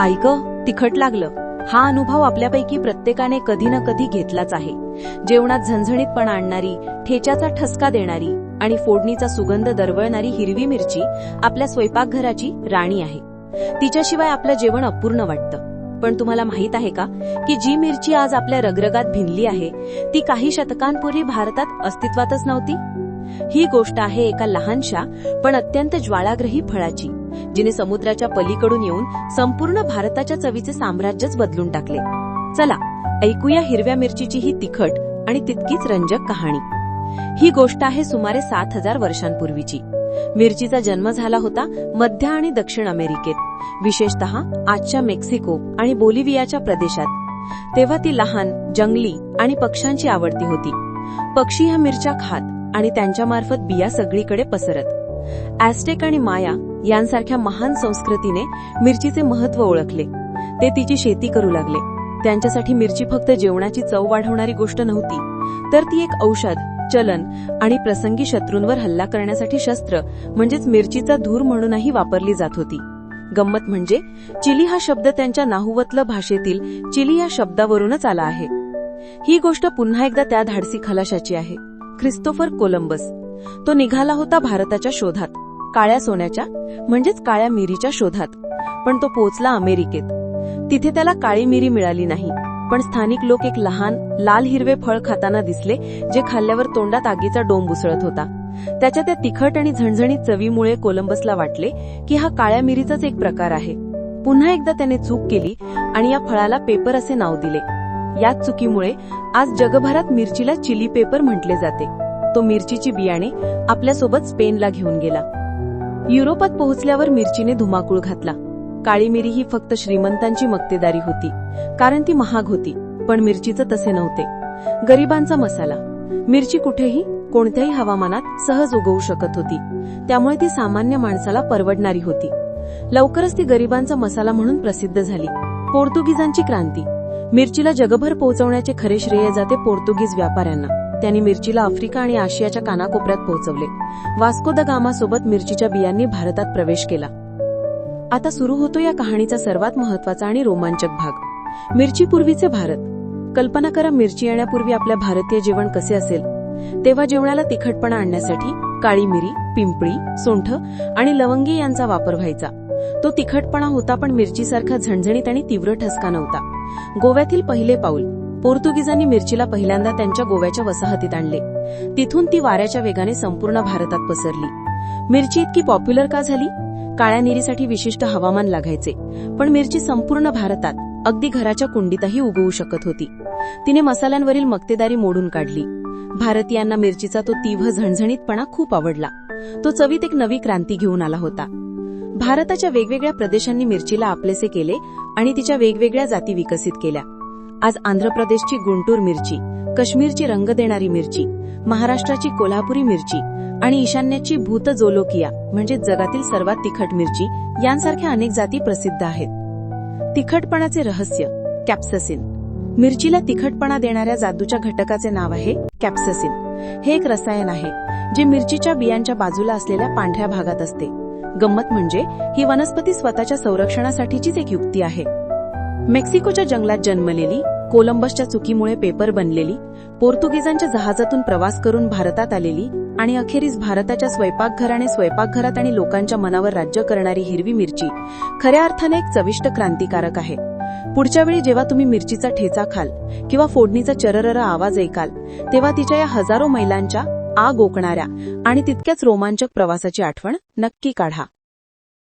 ऐक तिखट लागलं. हा अनुभव आपल्यापैकी प्रत्येकाने कधी ना कधी घेतलाच आहे. जेवणात झणझणीतपणा आणणारी ठेच्याचा ठसका देणारी आणि फोडणीचा सुगंध दरवळणारी हिरवी मिरची आपल्या स्वयंपाकघराची राणी आहे. तिच्याशिवाय आपलं जेवण अपूर्ण वाटतं. पण तुम्हाला माहीत आहे का की जी मिरची आज आपल्या रगरगात भिनली आहे ती काही शतकांपूर्वी भारतात अस्तित्वातच नव्हती? ही गोष्ट आहे एका लहानशा पण अत्यंत ज्वाळाग्रही फळाची जिने समुद्राच्या पलीकडून येऊन संपूर्ण भारताच्या चवीचे साम्राज्यच बदलून टाकले. चला ऐकूया हिरव्या मिरचीची ही तिखट आणि तितकीच रंजक कहाणी. ही गोष्ट आहे सुमारे सात हजार वर्षांपूर्वीची. मिरचीचा जन्म झाला होता मध्य आणि दक्षिण अमेरिकेत विशेषतः आजच्या मेक्सिको आणि बोलिव्हियाच्या प्रदेशात. तेव्हा ती लहान जंगली आणि पक्ष्यांची आवडती होती. पक्षी ह्या मिरच्या खात आणि त्यांच्यामार्फत बिया सगळीकडे पसरत. ऍस्टेक आणि माया यांसारख्या महान संस्कृतीने मिरचीचे महत्त्व ओळखले. ते तिची शेती करू लागले. त्यांच्यासाठी मिरची फक्त जेवणाची चव वाढवणारी गोष्ट नव्हती तर ती एक औषध चलन आणि प्रसंगी शत्रूंवर हल्ला करण्यासाठी शस्त्र म्हणजेच मिरचीचा धूर म्हणूनही वापरली जात होती. गंमत म्हणजे चिली हा शब्द त्यांच्या नाहुवतल भाषेतील चिली या शब्दावरूनच आला आहे. ही गोष्ट पुन्हा एकदा त्या धाडसी खलाशाची आहे. Christopher Columbus. तो निघाला होता भारताच्या शोधात. काळ्या सोन्याच्या म्हणजेच काळ्या मिरीच्या शोधात. पण तो पोचला अमेरिकेत. तिथे त्याला काळी मिरी मिळाली नाही. पण स्थानिक लोक एक लहान लाल हिरवे फळ खाताना दिसले जे खाल्ल्यावर तोंडात आगीचा डोंब उसळत होता. त्याच्या त्या तिखट आणि झणझणीत चवीमुळे कोलंबसला वाटले की हा काळ्या मिरीचाच एक प्रकार आहे. पुन्हा एकदा त्याने चूक केली आणि या फळाला पेपर असे नाव दिले. याच चुकीमुळे आज जगभरात मिरचीला चिली पेपर म्हटले जाते. तो मिरचीची बियाणे आपल्यासोबत स्पेनला घेऊन गेला. युरोपात पोहोचल्यावर मिरचीने धुमाकूळ घातला. काळी मिरी ही फक्त श्रीमंतांची मक्तेदारी होती कारण ती महाग होती पण मिरचीचं तसे नव्हते. गरिबांचा मसाला. मिरची कुठेही कोणत्याही हवामानात सहज उगवू शकत होती. त्यामुळे ती सामान्य माणसाला परवडणारी होती. लवकरच ती गरिबांचा मसाला म्हणून प्रसिद्ध झाली. पोर्तुगीजांची क्रांती. मिरचीला जगभर पोहोचवण्याचे खरे श्रेय जाते पोर्तुगीज व्यापाऱ्यांना. त्यांनी मिरचीला आफ्रिका आणि आशियाच्या कानाकोपऱ्यात पोहोचवले. वास्को द गामासोबत मिरचीच्या बियांनी भारतात प्रवेश केला. आता सुरू होतो या कहाणीचा सर्वात महत्त्वाचा आणि रोमांचक भाग. मिरची पूर्वीचे भारत. कल्पना करा मिरची येण्यापूर्वी आपल्या भारतीय जेवण कसे असेल? तेव्हा जेवणाला तिखटपणा आणण्यासाठी काळी मिरी पिंपळी सोंठ आणि लवंगी यांचा वापर व्हायचा. तो तिखटपणा होता पण मिरचीसारखा झणझणीत आणि तीव्र ठसका नव्हता. गोव्यातील पहिले पाऊल पोर्तुगीजांनी मिरचीला पहिल्यांदा त्यांच्या गोव्याच्या वसाहतीत आणले. तिथून ती वाऱ्याच्या वेगाने संपूर्ण भारतात पसरली. मिरची इतकी पॉप्युलर का झाली? काळ्या निरीसाठी विशिष्ट हवामान लागायचे पण मिरची संपूर्ण भारतात अगदी घराच्या कुंडीतही उगवू शकत होती. तिने मसाल्यांवरील मक्तेदारी मोडून काढली. भारतीयांना मिरचीचा तो तीव्र झणझणीतपणा खूप आवडला. तो चवीत एक नवी क्रांती घेऊन आला होता. भारताच्या वेगवेगळ्या प्रदेशांनी मिरचीला आपलेसे केले आणि तिच्या वेगवेगळ्या जाती विकसित केल्या. आज आंध्र प्रदेशची गुंटूर मिरची काश्मीरची रंग देणारी मिरची महाराष्ट्राची कोल्हापुरी मिरची आणि ईशान्याची भूत जोलोकिया म्हणजे जगातील सर्वात तिखट मिरची यांसारख्या अनेक जाती प्रसिद्ध आहेत. तिखटपणाचे रहस्य कॅप्ससिन. मिरचीला तिखटपणा देणाऱ्या जादूच्या घटकाचे नाव आहे कॅप्ससिन. हे एक रसायन आहे जे मिरचीच्या बियांच्या बाजूला असलेल्या पांढऱ्या भागात असते. गंमत म्हणजे ही वनस्पती स्वतःच्या संरक्षणासाठीचीच एक युक्ती आहे. मेक्सिकोच्या जंगलात जन्मलेली कोलंबसच्या चुकीमुळे पेपर बनलेली पोर्तुगीजांच्या जहाजातून प्रवास करून भारतात आलेली आणि अखेरीस भारताच्या स्वयंपाकघराने स्वयंपाकघरात आणि लोकांच्या मनावर राज्य करणारी हिरवी मिरची खऱ्या अर्थाने एक चविष्ट क्रांतिकारक आहे. पुढच्या वेळी जेव्हा तुम्ही मिरचीचा ठेचा खाल किंवा फोडणीचा चररर आवाज ऐकाल तेव्हा तिच्या या हजारो मैलांच्या आग ओकणाऱ्या आणि तितक्याच रोमांचक प्रवासाची आठवण नक्की काढा.